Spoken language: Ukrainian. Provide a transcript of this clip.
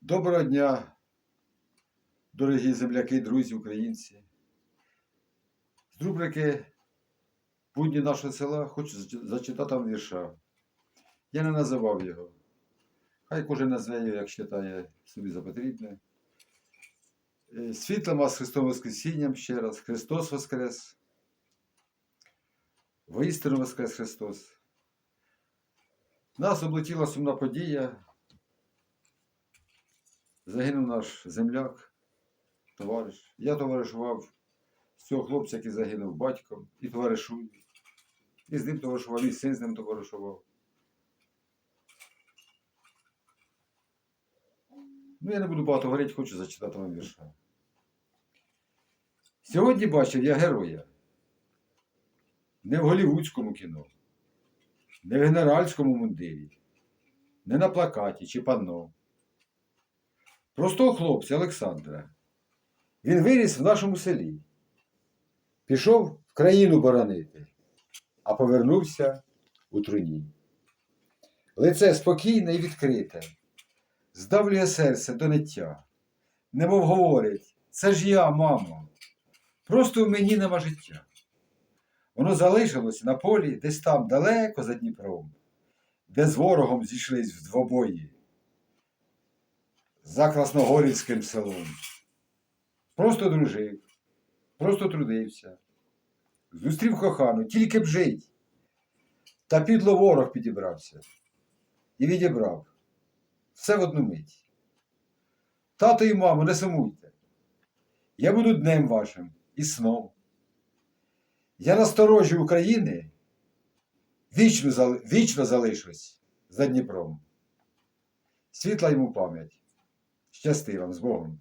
Доброго дня, дорогі земляки, друзі, українці. З рубрики Будні нашого села хочу зачитати вам вірша. Я не називав його. Хай кожен назве його, як вважає собі за потрібне. Е, Світлом вас Христом Воскресінням ще раз. Христос Воскрес. Воістину Воскрес Христос. Нас облетіла сумна подія. Загинув наш земляк, товариш. Я товаришував з цього хлопця, який загинув батьком, і товаришую. І з ним товаришував, і син з ним товаришував. Ну, я не буду багато говорити, хочу зачитати вам вірша. Сьогодні бачив я героя. Не в голівудському кіно, не в генеральському мундирі, не на плакаті чи панно. Простого хлопця Олександра. Він виріс в нашому селі. Пішов в країну боронити, а повернувся у труні. Лице спокійне і відкрите, здавлює серце до ниття. Немов говорить, це ж я, мамо. Просто в мені нема життя. Воно залишилось на полі десь там далеко за Дніпром, де з ворогом зійшлись в двобої за Красногорівським селом. Просто дружив, просто трудився. Зустрів кохану, тільки б жить. Та підло ворог підібрався і відібрав. Все в одну мить. Тато і мамо, не сумуйте. Я буду днем вашим і сном. Я на сторожі України вічно, вічно залишусь за Дніпром. Світла йому пам'ять. Щасти вам з Богом.